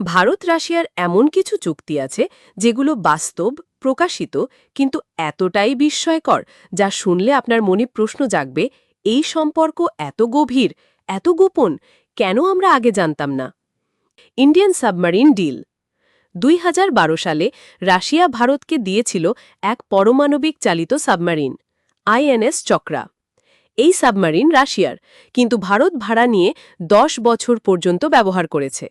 ভারত রাশিয়ার এমন কিছু চুক্তি আছে যেগুলো বাস্তব, প্রকাশিত, কিন্তু এতটাই বিস্ময়কর যা শুনলে আপনার মনে প্রশ্ন জাগবে, এই সম্পর্ক এত গভীর, এত গোপন, কেন আমরা আগে জানতাম না? Indian submarine deal. দুই হাজার বারো সালে রাশিয়া ভারতকে দিয়েছিল এক পরমাণবিক চালিত সাবমারিন, আইএনএস চক্রা। এই সাবমারিন রাশিয়ার, কিন্তু ভারত ভাড়া নিয়ে দশ বছর পর্যন্ত ব্যবহার করেছে।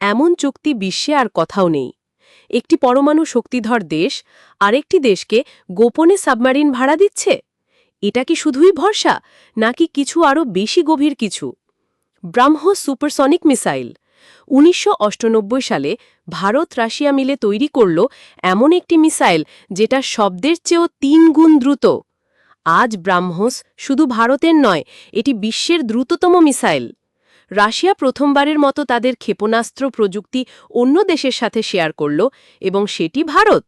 এমন চুক্তি বিশ্বে আর কথাও নেই। একটি পরমাণু শক্তিধর দেশ, আরেকটি দেশকে গোপনে সাবমারিন ভাড়া দিচ্ছে? এটা কি শুধুই ভরসা, নাকি কিছু আরও বেশি গভীর কিছু? BrahMos supersonic missile. উনিশশো সালে ভারত রাশিয়া মিলে তৈরি করল এমন একটি মিসাইল যেটা শব্দের চেয়েও তিন গুণ দ্রুত। আজ ব্রাহ্মস শুধু ভারতের নয়, এটি বিশ্বের দ্রুততম মিসাইল। রাশিয়া প্রথমবারের মতো তাদের ক্ষেপণাস্ত্র প্রযুক্তি অন্য দেশের সাথে শেয়ার করল এবং সেটি ভারত।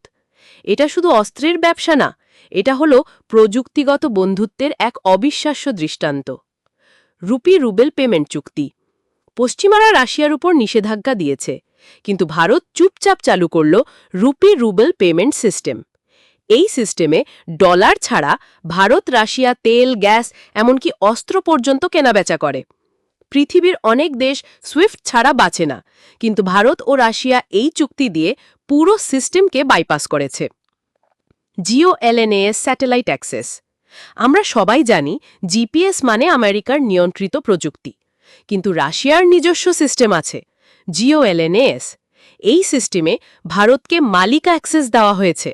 এটা শুধু অস্ত্রের ব্যবসা না, এটা হলো প্রযুক্তিগত বন্ধুত্বের এক অবিশ্বাস্য দৃষ্টান্ত। রুপি রুবেল পেমেন্ট চুক্তি। পশ্চিমারা রাশিয়ার উপর নিষেধাজ্ঞা দিয়েছে, কিন্তু ভারত চুপচাপ চালু করল রুপি রুবেল পেমেন্ট সিস্টেম। এই সিস্টেমে ডলার ছাড়া ভারত রাশিয়া তেল, গ্যাস, এমনকি অস্ত্র পর্যন্ত কেনাবেচা করে। পৃথিবীর অনেক দেশ সুইফট ছাড়া বাঁচে না। কিন্তু ভারত ও রাশিয়া এই চুক্তি দিয়ে পুরো সিস্টেমকে বাইপাস করেছে। Geo LNAS satellite access. আমরা সবাই জানি জিপিএস মানে আমেরিকার নিয়ন্ত্রিত প্রযুক্তি। কিন্তু রাশিয়ার নিজস্ব সিস্টেম আছে, জিও এলএনএএস এই সিস্টেমে ভারতকে মালিকা অ্যাক্সেস দেওয়া হয়েছে।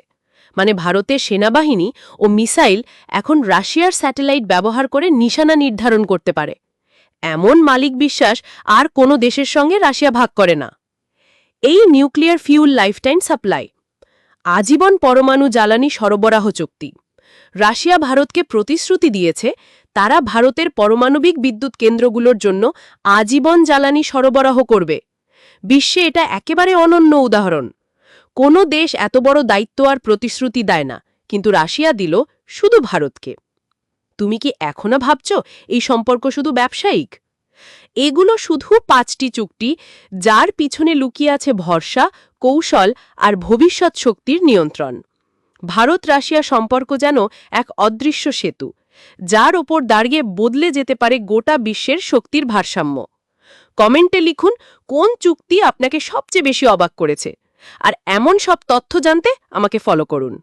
মানে ভারতের সেনাবাহিনী ও মিসাইল এখন রাশিয়ার স্যাটেলাইট ব্যবহার করে নিশানা নির্ধারণ করতে পারে। এমন মালিক বিশ্বাস আর কোনো দেশের সঙ্গে রাশিয়া ভাগ করে না। এই নিউক্লিয়ার ফিউল লাইফটাইম সাপ্লাই, আজীবন পরমাণু জ্বালানি সরবরাহ চুক্তি। রাশিয়া ভারতকে প্রতিশ্রুতি দিয়েছে, তারা ভারতের পারমাণবিক বিদ্যুৎ কেন্দ্রগুলোর জন্য আজীবন জ্বালানি সরবরাহ করবে। বিশ্বে এটা একেবারে অনন্য উদাহরণ। কোনো দেশ এত বড় দায়িত্ব আর প্রতিশ্রুতি দেয় না, কিন্তু রাশিয়া দিল শুধু ভারতকে। তুমি কি এখনও ভাবছ এই সম্পর্ক শুধু ব্যবসায়িক? এগুলো শুধু পাঁচটি চুক্তি, যার পিছনে লুকিয়ে আছে ভরসা, কৌশল আর ভবিষ্যৎ শক্তির নিয়ন্ত্রণ। ভারত রাশিয়া সম্পর্ক যেন এক অদৃশ্য সেতু, যার ওপর দাঁড়িয়ে বদলে যেতে পারে গোটা বিশ্বের শক্তির ভারসাম্য। কমেন্টে লিখুন, কোন চুক্তি আপনাকে সবচেয়ে বেশি অবাক করেছে? আর এমন সব তথ্য জানতে আমাকে ফলো করুন।